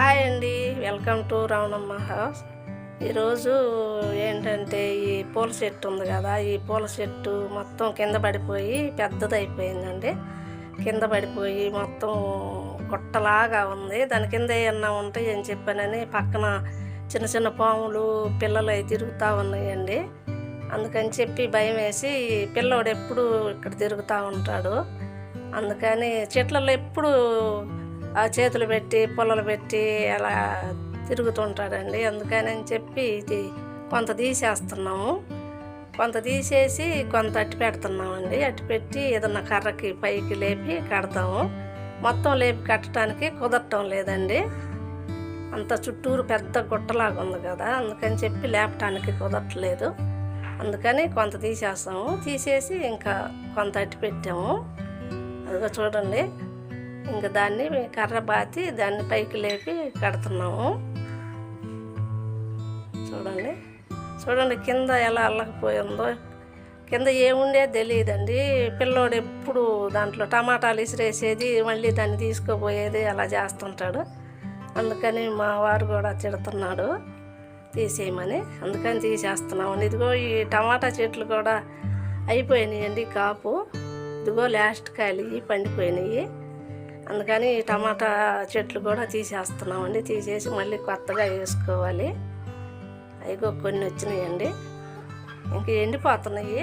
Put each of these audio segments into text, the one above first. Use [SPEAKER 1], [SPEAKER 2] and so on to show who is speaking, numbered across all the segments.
[SPEAKER 1] Hi అండి welcome to Ravanamma house. ఈరోజు ఏంటంటే ఈ పూల చెట్టు ఉంది కదా ఈ పూల చెట్టు మొత్తం కింద పడిపోయి పెద్దదైపోయిందండి. కింద పడిపోయి మొత్తం గుట్టలాగా ఉంది. దాని కింద ఏమన్నా ఉంటే అని చెప్పానని పక్కన చిన్న చిన్న పాములు పిల్లలు అవి తిరుగుతూ ఉన్నాయండి. అందుకని చెప్పి భయం వేసి పిల్లోడు ఎప్పుడు ఇక్కడ తిరుగుతూ ఉంటాడు. అందుకని చెట్లలో ఎప్పుడు చేతులు పెట్టి పొలలు పెట్టి అలా తిరుగుతుంటాడండి. అందుకని అని చెప్పి ఇది కొంత తీసేస్తున్నాము. కొంత తీసేసి కొంత అట్టి పెడుతున్నామండి. అట్టి పెట్టి ఏదన్నా కర్రకి పైకి లేపి కడతాము. మొత్తం లేపి కట్టడానికి కుదరటం లేదండి. అంత చుట్టూరు పెద్ద గుట్టలాగా ఉంది కదా అందుకని చెప్పి లేపటానికి కుదరట్లేదు. అందుకని కొంత తీసేస్తాము. తీసేసి ఇంకా కొంత అట్టి పెట్టాము. అదిగో చూడండి. ఇంకా దాన్ని కర్ర బాతి దాన్ని పైకి లేపి కడుతున్నాము. చూడండి. చూడండి కింద ఎలా అల్లకపోయిందో. కింద ఏముండే తెలియదండి. పిల్లోడు ఎప్పుడు దాంట్లో టమాటాలు ఇసిరేసేది మళ్ళీ దాన్ని తీసుకుపోయేది అలా చేస్తుంటాడు. అందుకని మా వారు కూడా తిడుతున్నాడు. తీసేయమని. అందుకని తీసేస్తున్నాము. ఇదిగో ఈ టమాటా చెట్లు కూడా అయిపోయినాయండి కాపు. ఇదిగో లాస్ట్ కాయలు పండిపోయినాయి. అందుకని ఈ టమాటా చెట్లు కూడా తీసేస్తున్నామండి. తీసేసి మళ్ళీ కొత్తగా వేసుకోవాలి. అయిగో కొన్ని వచ్చినాయండి. ఇంక ఎండిపోతున్నాయి.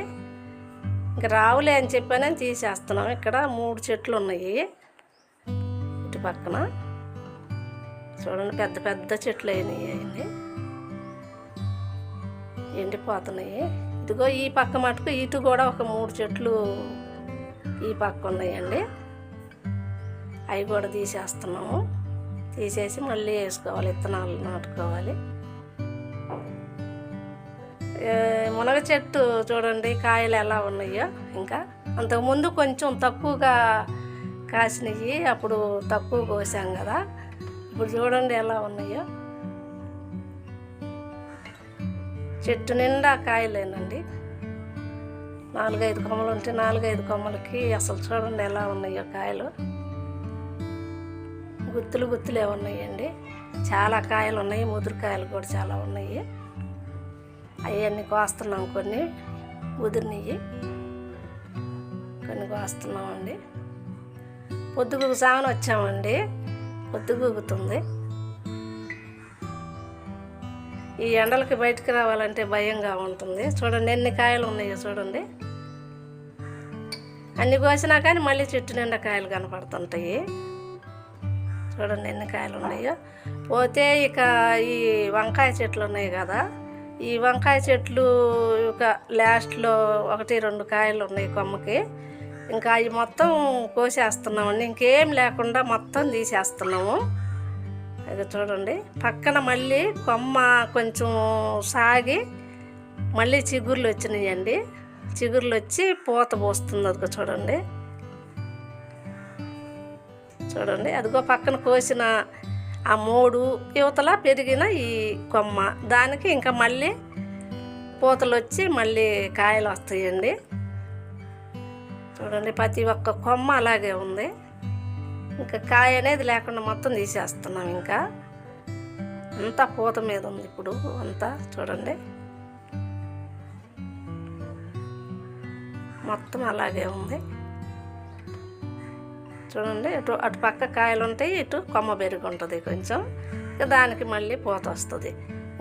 [SPEAKER 1] ఇంక రావులే అని చెప్పానని తీసేస్తున్నాం. ఇక్కడ మూడు చెట్లు ఉన్నాయి. ఇటు పక్కన. చూడండి పెద్ద పెద్ద చెట్లు అయినాయి అండి ఎండిపోతున్నాయి. ఇదిగో ఈ పక్క మటుకు ఇటు కూడా ఒక మూడు చెట్లు ఈ పక్క ఉన్నాయండి. అవి కూడా తీసేస్తున్నాము. తీసేసి మళ్ళీ వేసుకోవాలి విత్తనాలు నాటుకోవాలి. మునగ చెట్టు చూడండి కాయలు ఎలా ఉన్నాయో ఇంకా. అంతకుముందు కొంచెం తక్కువగా కాసినవి అప్పుడు తక్కువ కోసాం కదా. ఇప్పుడు చూడండి ఎలా ఉన్నాయో. చెట్టు నిండా కాయలేనండి. నాలుగైదు కొమ్మలు ఉంటే నాలుగైదు కొమ్మలకి అసలు చూడండి ఎలా ఉన్నాయో కాయలు. గుత్తులు గుత్తులే ఉన్నాయండి. చాలా కాయలు ఉన్నాయి ముదురుకాయలు కూడా చాలా ఉన్నాయి. అవన్నీ కోస్తున్నాం కొన్ని ముదిరినవి. కొన్ని కోస్తున్నామండి. పొద్దుగుకు సాగున వచ్చామండి. పొద్దుగుకుతుంది ఈ ఎండలకి బయటికి రావాలంటే భయంగా ఉంటుంది. చూడండి ఎన్ని కాయలు ఉన్నాయో చూడండి. అన్ని కోసినా కానీ మళ్ళీ చెట్టు నిండా కాయలు కనపడుతుంటాయి. చూడండి ఎన్ని కాయలు ఉన్నాయో. పోతే ఇక ఈ వంకాయ చెట్లు ఉన్నాయి కదా. ఈ వంకాయ చెట్లు ఇక లాస్ట్లో ఒకటి రెండు కాయలు ఉన్నాయి కొమ్మకి. ఇంకా అవి మొత్తం కోసేస్తున్నామండి. ఇంకేం లేకుండా మొత్తం తీసేస్తున్నాము. అది చూడండి పక్కన మళ్ళీ కొమ్మ కొంచెం సాగి మళ్ళీ చిగుర్లు వచ్చినాయండి. చిగుర్లు వచ్చి పూత పోస్తుంది అది చూడండి. చూడండి. అదిగో పక్కన కోసిన ఆ మూడు యువతల పెరిగిన ఈ కొమ్మ. దానికి ఇంకా మళ్ళీ పూతలు వచ్చి మళ్ళీ కాయలు వస్తాయండి. చూడండి ప్రతి ఒక్క కొమ్మ అలాగే ఉంది. ఇంకా కాయ అనేది లేకుండా మొత్తం తీసేస్తున్నాం ఇంకా. అంతా పూత మీద ఉంది ఇప్పుడు అంతా చూడండి. మొత్తం అలాగే ఉంది. చూడండి ఇటు అటు పక్క కాయలు ఉంటాయి ఇటు కొమ్మ పెరిగి ఉంటుంది కొంచెం. ఇంకా దానికి మళ్ళీ పూత వస్తుంది.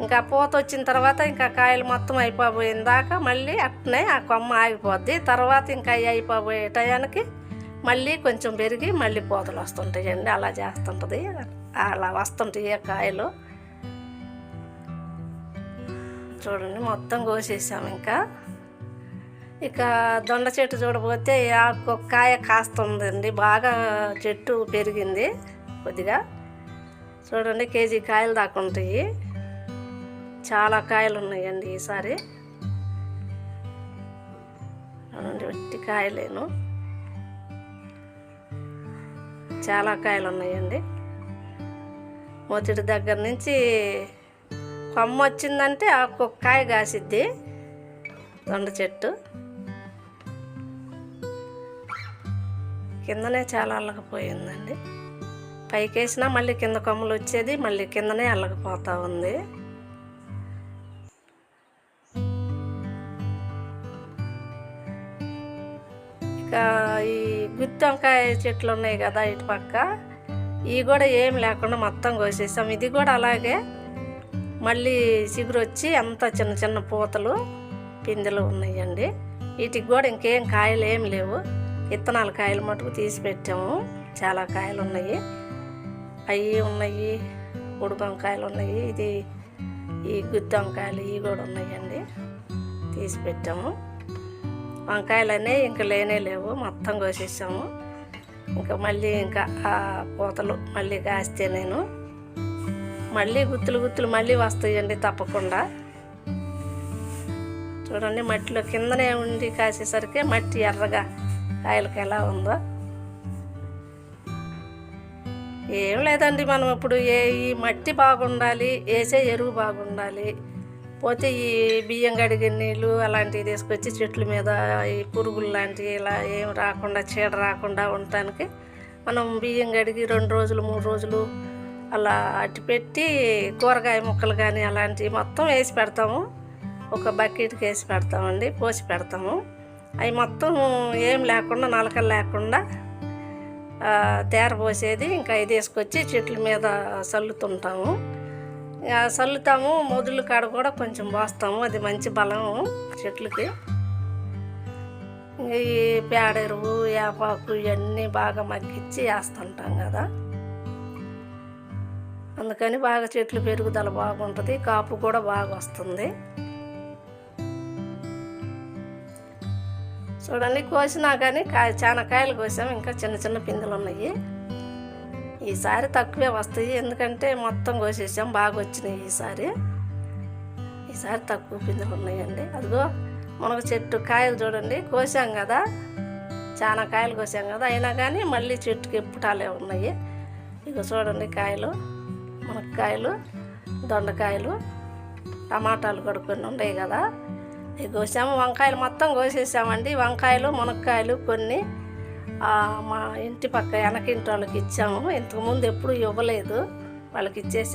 [SPEAKER 1] ఇంకా పూత వచ్చిన తర్వాత ఇంకా కాయలు మొత్తం అయిపోబోయిన దాకా మళ్ళీ అట్నే ఆ కొమ్మ ఆగిపోద్ది. తర్వాత ఇంకా అవి అయిపోబోయే టయానికి మళ్ళీ కొంచెం పెరిగి మళ్ళీ పూతలు వస్తుంటాయండి. అలా చేస్తుంటుంది. అలా వస్తుంటాయి ఆ కాయలు. చూడండి మొత్తం కోసేసాము ఇంకా. ఇక దొండ చెట్టు చూడబోతే ఆకు కాయ కాస్తుందండి. బాగా చెట్టు పెరిగింది కొద్దిగా. చూడండి కేజీ కాయలు దాకా ఉంటాయి. చాలా కాయలు ఉన్నాయండి ఈసారి. చూడండి వట్టి కాయలేను. చాలా కాయలు ఉన్నాయండి. మొదటి దగ్గర నుంచి కొమ్మ వచ్చిందంటే ఆ ఒక్కొక్క కాయ కాసిద్ది. దొండ చెట్టు. కిందనే చాలా అల్లకపోయిందండి పైకేసినా మళ్ళీ కింద కొమ్మలు వచ్చేది మళ్ళీ కిందనే అల్లకపోతూ ఉంది. ఇక ఈ గుత్తి వంకాయ చెట్లు ఉన్నాయి కదా ఇటు పక్క ఇవి కూడా ఏం లేకుండా మొత్తం కోసేసాం. ఇది కూడా అలాగే మళ్ళీ చిగురు వచ్చి అంత చిన్న చిన్న పూతలు పిందెలు ఉన్నాయండి. వీటికి కూడా ఇంకేం కాయలు ఏం లేవు. విత్తనాలు కాయలు మటుకు తీసి పెట్టాము. చాలా కాయలు ఉన్నాయి. అవి ఉన్నాయి. ఉడుకు వంకాయలు ఉన్నాయి. ఇది ఈ గుత్తి వంకాయలు ఇవి కూడా ఉన్నాయండి. తీసి పెట్టాము. వంకాయలనే ఇంకా లేనే లేవు. మొత్తం కోసేసాము. ఇంకా మళ్ళీ ఇంకా ఆ పూతలు మళ్ళీ కాస్తే నేను. మళ్ళీ గుత్తులు గుత్తులు మళ్ళీ వస్తాయండి తప్పకుండా. చూడండి మట్టిలో కిందనే ఉండి కాసేసరికి మట్టి ఎర్రగా ఆయనకి ఎలా ఉందో. ఏం లేదండి మనం ఇప్పుడు ఏ ఈ మట్టి బాగుండాలి వేసే ఎరువు బాగుండాలి పోతే ఈ బియ్యం కడిగిన నీళ్ళు అలాంటివి తీసుకొచ్చి చెట్ల మీద ఈ పురుగులు లాంటివి ఇలా ఏం రాకుండా చీడ రాకుండా ఉండటానికి మనం బియ్యం కడిగి రెండు రోజులు మూడు రోజులు అలా అట్టి పెట్టి కూరగాయ ముక్కలు కానీ అలాంటివి మొత్తం వేసి పెడతాము. ఒక బకెట్కి వేసి పెడతామండి పోసి పెడతాము. అవి మొత్తం ఏం లేకుండా నలకలు లేకుండా తేరబోసేది తేర పోసేది. ఇంకా ఇది తీసుకొచ్చి చెట్ల మీద చల్లుతుంటాము. చల్లుతాము. మొదలు కాడ కూడా కొంచెం పోస్తాము. అది మంచి బలం చెట్లకి. ఈ పేడ ఎరువు వేపాకు ఇవన్నీ బాగా మగ్గించి వేస్తుంటాం కదా. అందుకని బాగా చెట్లు పెరుగుదల బాగుంటుంది. కాపు కూడా బాగా వస్తుంది. చూడండి కోసినా కానీ కాయ చాలా కాయలు కోసాం ఇంకా చిన్న చిన్న పిందెలు ఉన్నాయి. ఈసారి తక్కువే వస్తాయి. ఎందుకంటే మొత్తం కోసేసాం. బాగా వచ్చినాయి ఈసారి ఈసారి తక్కువ పిందెలు ఉన్నాయండి. అదిగో మునగ చెట్టు కాయలు చూడండి. కోసాం కదా. చాలా కాయలు కోసాం కదా. అయినా కానీ మళ్ళీ చెట్టుకి ఎప్పుటాలే ఉన్నాయి. ఇక చూడండి కాయలు. మునక్కాయలు దొండకాయలు టమాటాలు కూడా కొన్ని ఉన్నాయి కదా. కోసాము వంకాయలు మొత్తం కోసేసామండి. వంకాయలు మునక్కాయలు కొన్ని మా ఇంటి పక్క వెనకింటి వాళ్ళకి ఇచ్చాము. ఇంతకుముందు ఎప్పుడు ఇవ్వలేదు. వాళ్ళకి ఇచ్చేసాము.